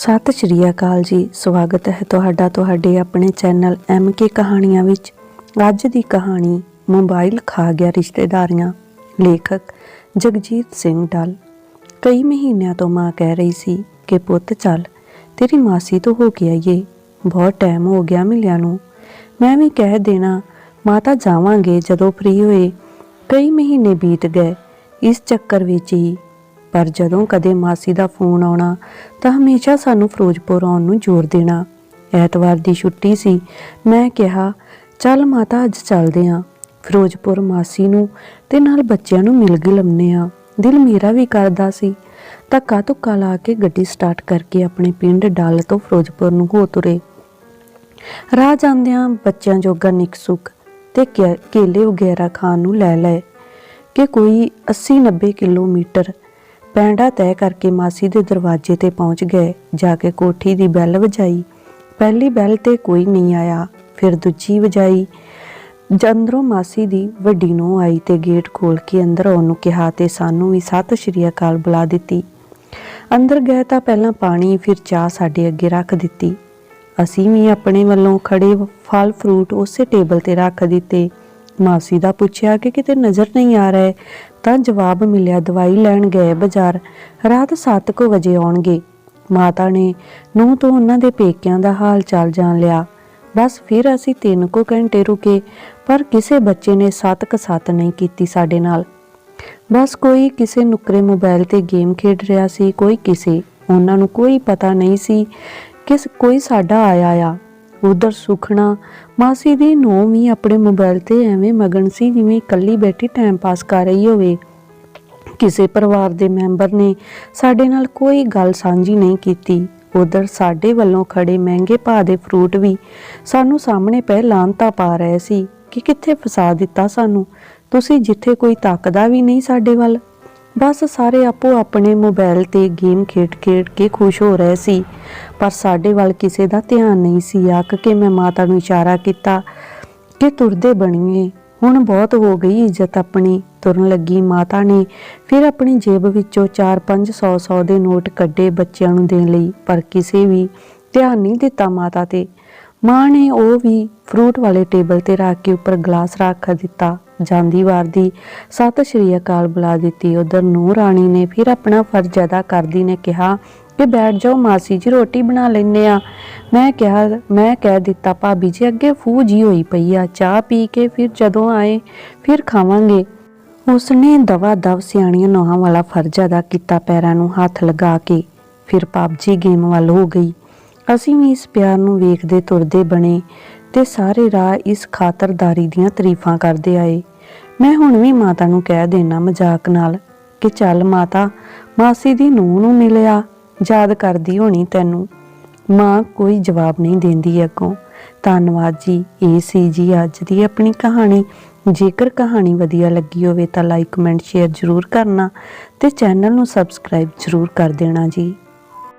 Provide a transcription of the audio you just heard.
ਸਤਿ ਸ਼੍ਰੀ ਅਕਾਲ ਜੀ, ਸਵਾਗਤ ਹੈ ਤੁਹਾਡਾ ਤੁਹਾਡੇ ਆਪਣੇ ਚੈਨਲ ਐਮ ਕੇ ਕਹਾਣੀਆਂ ਵਿੱਚ। ਅੱਜ ਦੀ ਕਹਾਣੀ ਮੋਬਾਈਲ ਖਾ ਗਿਆ ਰਿਸ਼ਤੇਦਾਰੀਆਂ। ਲੇਖਕ ਜਗਜੀਤ ਸਿੰਘ ਡੱਲ। ਕਈ ਮਹੀਨਿਆਂ ਤੋਂ ਮਾਂ ਕਹਿ ਰਹੀ ਸੀ ਕਿ, ਪੁੱਤ ਚੱਲ, ਤੇਰੀ ਮਾਸੀ ਤੋਂ ਹੋ ਕੇ ਆਈਏ। ਬਹੁਤ ਟਾਈਮ ਹੋ ਗਿਆ ਮਿਲਿਆ ਨੂੰ। ਮੈਂ ਵੀ ਕਹਿ ਦੇਣਾ, ਮਾਤਾ ਜਾਵਾਂਗੇ ਜਦੋਂ ਫ੍ਰੀ ਹੋਏ। ਕਈ ਮਹੀਨੇ ਬੀਤ ਗਏ। ਇਸ ਚੱਕਰ ਵਿੱਚ ਹੀ ਪਰ ਜਦੋਂ ਕਦੇ ਮਾਸੀ ਦਾ ਫੋਨ ਆਉਣਾ ਤਾਂ ਹਮੇਸ਼ਾ ਸਾਨੂੰ ਫਿਰੋਜ਼ਪੁਰ ਆਉਣ ਨੂੰ ਜ਼ੋਰ ਦੇਣਾ। ਐਤਵਾਰ ਦੀ ਛੁੱਟੀ ਸੀ। ਮੈਂ ਕਿਹਾ, ਚੱਲ ਮਾਤਾ, ਅੱਜ ਚੱਲਦੇ ਆਂ। ਫਿਰੋਜ਼ਪੁਰ ਮਾਸੀ ਨੂੰ ਤੇ ਨਾਲ ਬੱਚਿਆਂ ਨੂੰ ਮਿਲ ਗਿਲ ਲੰਮਨੇ ਆ। ਦਿਲ ਮੇਰਾ ਵੀ ਕਰਦਾ ਸੀ। ਧੱਕਾ ਧੁੱਕਾ ਲਾ ਕੇ ਗੱਡੀ ਸਟਾਰਟ ਕਰਕੇ ਆਪਣੇ ਪਿੰਡ ਡੱਲ ਤੋਂ ਫਿਰੋਜ਼ਪੁਰ ਨੂੰ ਹੋ ਤੁਰੇ। ਰਾਹ ਜਾਂਦਿਆਂ ਬੱਚਿਆਂ ਜੋਗਾ ਨਿਕਸੁਕ ਤੇ ਕੇ- ਕੇਲੇ ਵਗੈਰਾ ਖਾਣ ਨੂੰ ਲੈ ਲਏ ਕਿ ਕੋਈ 80 90 ਕਿਲੋਮੀਟਰ ਪੈਂਡਾ ਤੈਅ ਕਰਕੇ ਮਾਸੀ ਦੇ ਦਰਵਾਜ਼ੇ ਤੇ ਪਹੁੰਚ ਗਏ। ਜਾ ਕੇ ਕੋਠੀ ਦੀ ਬੈਲ ਵਜਾਈ। ਪਹਿਲੀ ਬੈਲ ਤੇ ਕੋਈ ਨਹੀਂ ਆਇਆ। ਫਿਰ ਦੂਜੀ ਵਜਾਈ। ਜੰਦਰੋਂ ਮਾਸੀ ਦੀ ਵੱਡੀ ਨੂੰ ਆਈ ਤੇ ਗੇਟ ਖੋਲ ਕੇ ਅੰਦਰ ਆਉਣ ਕਿਹਾ ਤੇ ਸਾਨੂੰ ਵੀ ਸਤਿ ਸ਼੍ਰੀ ਅਕਾਲ ਬੁਲਾ ਦਿੱਤੀ। ਅੰਦਰ ਗਏ ਤਾਂ ਪਹਿਲਾਂ ਪਾਣੀ, ਫਿਰ ਚਾਹ ਸਾਡੇ ਅੱਗੇ ਰੱਖ ਦਿੱਤੀ। ਅਸੀਂ ਵੀ ਆਪਣੇ ਵੱਲੋਂ ਖੜੇ ਫਲ, ਫਰੂਟ ਉਸੇ ਟੇਬਲ ਤੇ ਰੱਖ ਦਿੱਤੇ। ਮਾਸੀ ਦਾ ਪੁੱਛਿਆ ਕਿ ਕਿਤੇ ਨਜ਼ਰ ਨਹੀਂ ਆ ਰਹੇ। ਤਾਂ ਜਵਾਬ ਮਿਲਿਆ, ਦਵਾਈ ਲੈਣ ਗਏ ਬਾਜ਼ਾਰ, ਰਾਤ 7:00 ਵਜੇ ਆਉਣਗੇ। ਮਾਤਾ ਨੇ ਨੂੰ ਤੋਂ ਉਹਨਾਂ ਦੇ ਪੇਕਿਆਂ ਦਾ ਹਾਲ ਚਾਲ ਜਾਣ ਲਿਆ। ਬਸ ਫਿਰ ਅਸੀਂ 3 ਕੁ ਘੰਟੇ ਰੁਕੇ, ਪਰ ਕਿਸੇ ਬੱਚੇ ਨੇ ਸੱਤ ਕ ਸੱਤ ਨਹੀਂ ਕੀਤੀ ਸਾਡੇ ਨਾਲ। ਬਸ ਕੋਈ ਕਿਸੇ ਨੁਕਰੇ ਮੋਬਾਈਲ ਤੇ ਗੇਮ ਖੇਡ ਰਿਹਾ ਸੀ, ਕੋਈ ਕਿਸੇ, ਉਹਨਾਂ ਨੂੰ ਕੋਈ ਪਤਾ ਨਹੀਂ ਸੀ ਕਿ ਕੋਈ ਸਾਡਾ ਆਇਆ ਆ। ਉਧਰ ਸੁਖਣਾ। ਮਾਸੀ ਦੀ ਨੂੰ ਵੀ ਆਪਣੇ ਮੋਬਾਈਲ ਤੇ ਐਵੇਂ ਮਗਨ ਸੀ ਜਿਵੇਂ ਇਕੱਲੀ ਬੈਠੀ ਟਾਈਮ ਪਾਸ ਕਰ ਰਹੀ ਹੋਵੇ। ਕਿਸੇ ਪਰਿਵਾਰ ਦੇ ਮੈਂਬਰ ਨੇ ਸਾਡੇ ਨਾਲ ਕੋਈ ਗੱਲ ਸਾਂਝੀ ਨਹੀਂ ਕੀਤੀ। ਉਧਰ ਸਾਡੇ ਵੱਲੋਂ ਖੜੇ ਮਹਿੰਗੇ ਭਾਅ ਦੇ ਫਰੂਟ ਵੀ ਸਾਨੂੰ ਸਾਹਮਣੇ ਪਏ ਲਾਂਤਾ ਪਾ ਰਹੇ ਸੀ ਕਿ ਕਿੱਥੇ ਫਸਾ ਦਿੱਤਾ ਸਾਨੂੰ। ਤੁਸੀਂ ਜਿੱਥੇ ਕੋਈ ਤੱਕਦਾ ਵੀ ਨਹੀਂ ਸਾਡੇ ਵੱਲ। ਬਸ ਸਾਰੇ ਆਪੋ ਆਪਣੇ ਮੋਬਾਈਲ ਤੇ ਗੇਮ ਖੇਡ-ਖੇਡ ਕੇ ਖੁਸ਼ ਹੋ ਰਹੇ ਸੀ। ਪਰ ਸਾਡੇ ਵੱਲ ਕਿਸੇ ਦਾ ਧਿਆਨ ਨਹੀਂ ਸੀ। ਆਖ ਕੇ ਮੈਂ ਮਾਤਾ ਨੂੰ ਇਸ਼ਾਰਾ ਕੀਤਾ ਕਿ ਤੁਰਦੇ ਬਣੀਏ। ਹੁਣ ਬਹੁਤ ਹੋ ਗਈ ਇੱਜ਼ਤ ਆਪਣੀ। ਤੁਰਨ ਲੱਗੀ ਮਾਤਾ ਨੇ ਫਿਰ ਆਪਣੀ ਜੇਬ ਵਿੱਚੋਂ 4-5 100 ਦੇ ਨੋਟ ਕੱਢੇ ਬੱਚਿਆਂ ਨੂੰ ਦੇਣ ਲਈ। ਪਰ ਕਿਸੇ ਵੀ ਧਿਆਨ ਨਹੀਂ ਦਿੱਤਾ ਮਾਤਾ ਤੇ। ਮਾਂ ਨੇ ਉਹ ਵੀ ਫਰੂਟ ਵਾਲੇ ਟੇਬਲ ਤੇ ਰੱਖ ਕੇ ਉੱਪਰ ਗਲਾਸ ਰੱਖ ਦਿੱਤਾ। ਜਾਂਦੀ ਵਾਰ ਦੀ ਸਤਿ ਸ਼੍ਰੀ ਅਕਾਲ ਬੁਲਾ ਦਿੱਤੀ। ਉਧਰ ਨੂਰ ਰਾਣੀ ਨੇ ਫਿਰ ਆਪਣਾ ਫਰਜ਼ ਅਦਾ ਕਰਦੀ ਨੇ ਕਿਹਾ ਕਿ ਬੈਠ ਜਾਓ, ਮਾਸੀ ਜੀ, ਰੋਟੀ ਬਣਾ ਲੈਨੇ ਆ। ਮੈਂ ਕਿਹਾ, ਮੈਂ ਕਹਿ ਦਿੱਤਾ, ਭਾਬੀ ਜੀ, ਅੱਗੇ ਫੂ ਜੀ ਹੋਈ ਪਈ ਆ, ਚਾਹ ਪੀ ਕੇ ਫਿਰ ਜਦੋਂ ਆਏ, ਫਿਰ ਖਾਵਾਂਗੇ। ਉਸਨੇ ਦਵਾ ਦਵ ਸਿਆਣੀਆਂ ਨੋਹਾਂ ਵਾਲਾ ਫਰਜ਼ ਅਦਾ ਕੀਤਾ, ਪੈਰਾਂ ਨੂੰ ਹੱਥ ਲਗਾ ਕੇ। ਫਿਰ ਪਬਜੀ ਗੇਮ ਵੱਲ ਹੋ ਗਈ। ਅਸੀਂ ਵੀ ਇਸ ਪਿਆਰ ਨੂੰ ਵੇਖਦੇ, ਤੁਰਦੇ ਬਣੇ ਤੇ ਸਾਰੇ ਰਾਹ ਇਸ ਖਾਤਰਦਾਰੀ ਦੀਆਂ ਤਾਰੀਫਾਂ ਕਰਦੇ ਆਏ। ਮੈਂ ਹੁਣ ਵੀ ਮਾਤਾ ਨੂੰ ਕਹਿ ਦੇਣਾ ਮਜ਼ਾਕ ਨਾਲ ਕਿ ਚੱਲ ਮਾਤਾ, ਮਾਸੀ ਦੀ ਨੂੰਹ ਨੂੰ ਮਿਲਿਆ, ਯਾਦ ਕਰਦੀ ਹੋਣੀ ਤੈਨੂੰ। ਮਾਂ ਕੋਈ ਜਵਾਬ ਨਹੀਂ ਦਿੰਦੀ ਅੱਗੋਂ। ਧੰਨਵਾਦ ਜੀ, ਇਹ ਸੀ ਜੀ ਅੱਜ ਦੀ ਆਪਣੀ ਕਹਾਣੀ। ਜੇਕਰ ਕਹਾਣੀ ਵਧੀਆ ਲੱਗੀ ਹੋਵੇ ਤਾਂ ਲਾਈਕ, ਕਮੈਂਟ, ਸ਼ੇਅਰ ਜ਼ਰੂਰ ਕਰਨਾ ਤੇ ਚੈਨਲ ਨੂੰ ਸਬਸਕ੍ਰਾਈਬ ਜ਼ਰੂਰ ਕਰ ਦੇਣਾ ਜੀ।